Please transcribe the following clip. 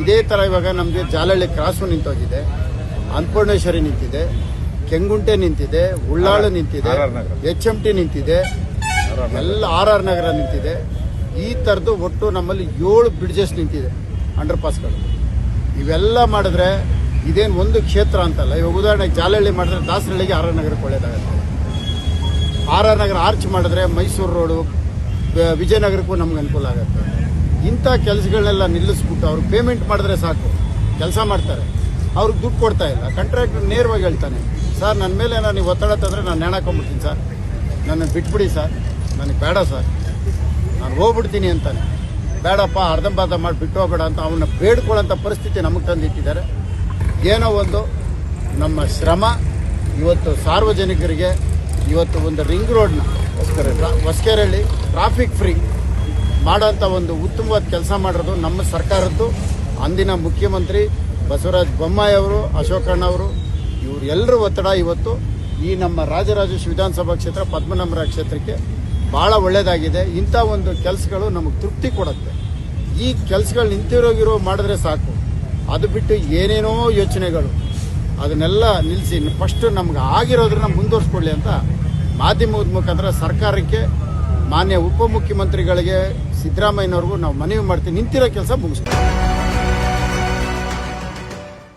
ಇದೇ ಥರ ಇವಾಗ ನಮಗೆ ಜಾಲಹಳ್ಳಿ ಕ್ರಾಸು ನಿಂತೋಗಿದೆ. ಅನ್ನಪೂರ್ಣೇಶ್ವರಿ ನಿಂತಿದೆ ಕೆಂಗುಂಟೆ ನಿಂತಿದೆ ಉಳ್ಳಾಳು ನಿಂತಿದೆ. ಎಚ್ ಎಂ ಟಿ ನಿಂತಿದೆ ಎಲ್ಲ ಆರ್ ಆರ್ ನಗರ ನಿಂತಿದೆ. ಈ ಥರದ್ದು ಒಟ್ಟು ನಮ್ಮಲ್ಲಿ ಏಳು ಬ್ರಿಡ್ಜಸ್ ನಿಂತಿದೆ ಅಂಡರ್ ಪಾಸ್ಗಳು ಇವೆಲ್ಲ ಮಾಡಿದ್ರೆ ಇದೇನು ಒಂದು ಕ್ಷೇತ್ರ ಅಂತಲ್ಲ. ಇವಾಗ ಉದಾಹರಣೆಗೆ ಜಾಲಹಳ್ಳಿ ಮಾಡಿದ್ರೆ ದಾಸರಹಳ್ಳಿಗೆ ಆರ್ ಆರ್ ನಗರಕ್ಕೆ ಒಳ್ಳೇದಾಗುತ್ತೆ. ಆರ್ ಆರ್ ನಗರ ಆರ್ಚ್ ಮಾಡಿದ್ರೆ ಮೈಸೂರು ರೋಡು ವಿಜಯನಗರಕ್ಕೂ ನಮ್ಗೆ ಅನುಕೂಲ ಆಗುತ್ತೆ. ಇಂಥ ಕೆಲಸಗಳನ್ನೆಲ್ಲ ನಿಲ್ಲಿಸ್ಬಿಟ್ಟು ಅವ್ರಿಗೆ ಪೇಮೆಂಟ್ ಮಾಡಿದ್ರೆ ಸಾಕು. ಕೆಲಸ ಮಾಡ್ತಾರೆ. ಅವ್ರಿಗೆ ದುಡ್ಡು ಕೊಡ್ತಾ ಇಲ್ಲ. ಕಾಂಟ್ರಾಕ್ಟರ್ ನೇರವಾಗಿ ಹೇಳ್ತಾನೆ, ಸರ್ ನನ್ನ ಮೇಲೆ ನಾನು ನೀವು ಒತ್ತಡ ತಂದರೆ ನಾನು ನೇಣಾಕೊಂಡ್ಬಿಡ್ತೀನಿ ಸರ್. ನನ್ನ ಬಿಟ್ಬಿಡಿ ಸರ್. ನನಗೆ ಬೇಡ ಸರ್. ನಾನು ಹೋಗ್ಬಿಡ್ತೀನಿ ಅಂತಾನೆ. ಬೇಡಪ್ಪ, ಅರ್ಧಂಬರ್ಧ ಮಾಡಿ, ಬಿಟ್ಟು ಅಂತ ಅವನ್ನ ಬೇಡ್ಕೊಳ್ಳೋಂಥ ಪರಿಸ್ಥಿತಿ ನಮಗೆ ತಂದಿಟ್ಟಿದ್ದಾರೆ. ಏನೋ ಒಂದು ನಮ್ಮ ಶ್ರಮ, ಇವತ್ತು ಸಾರ್ವಜನಿಕರಿಗೆ ಇವತ್ತು ಒಂದು ರಿಂಗ್ ರೋಡ್ನ ಹೊಸಕೆರಳ್ಳಿ ಟ್ರಾಫಿಕ್ ಫ್ರೀ ಮಾಡೋಂಥ ಒಂದು ಉತ್ತಮವಾದ ಕೆಲಸ ಮಾಡಿರೋದು ನಮ್ಮ ಸರ್ಕಾರದ್ದು. ಅಂದಿನ ಮುಖ್ಯಮಂತ್ರಿ ಬಸವರಾಜ ಬೊಮ್ಮಾಯಿ ಅವರು ಅಶೋಕಣ್ಣ ಅವರು ಇವರು ಎಲ್ಲರ ಒತ್ತಡ ಇವತ್ತು ಈ ನಮ್ಮ ರಾಜರಾಜೇಶ್ ವಿಧಾನಸಭಾ ಕ್ಷೇತ್ರ, ಪದ್ಮನಾಭರ ಕ್ಷೇತ್ರಕ್ಕೆ ಭಾಳ ಒಳ್ಳೆಯದಾಗಿದೆ ಇಂಥ ಒಂದು ಕೆಲಸಗಳು ನಮಗೆ ತೃಪ್ತಿ ಕೊಡುತ್ತೆ. ಈ ಕೆಲಸಗಳು ನಿಂತಿರೋಗಿರೋ ಮಾಡಿದ್ರೆ ಸಾಕು. ಅದು ಬಿಟ್ಟು ಏನೇನೋ ಯೋಚನೆಗಳು. ಅದನ್ನೆಲ್ಲ ನಿಲ್ಲಿಸಿ ಫಸ್ಟ್ ನಮ್ಗೆ ಆಗಿರೋದ್ರನ್ನ ಮುಂದುವರ್ಸ್ಕೊಳ್ಳಿ ಅಂತ ಮಾಧ್ಯಮದ ಮುಖಾಂತರ ಸರ್ಕಾರಕ್ಕೆ, ಮಾನ್ಯ ಉಪಮುಖ್ಯಮಂತ್ರಿಗಳಿಗೆ ಸಿದ್ದರಾಮಯ್ಯನವ್ರಿಗೂ ನಾವು ಮನವಿ ಮಾಡ್ತೀವಿ. ನಿಂತಿರೋ ಕೆಲಸ ಮುಗಿಸ್ತೀವಿ.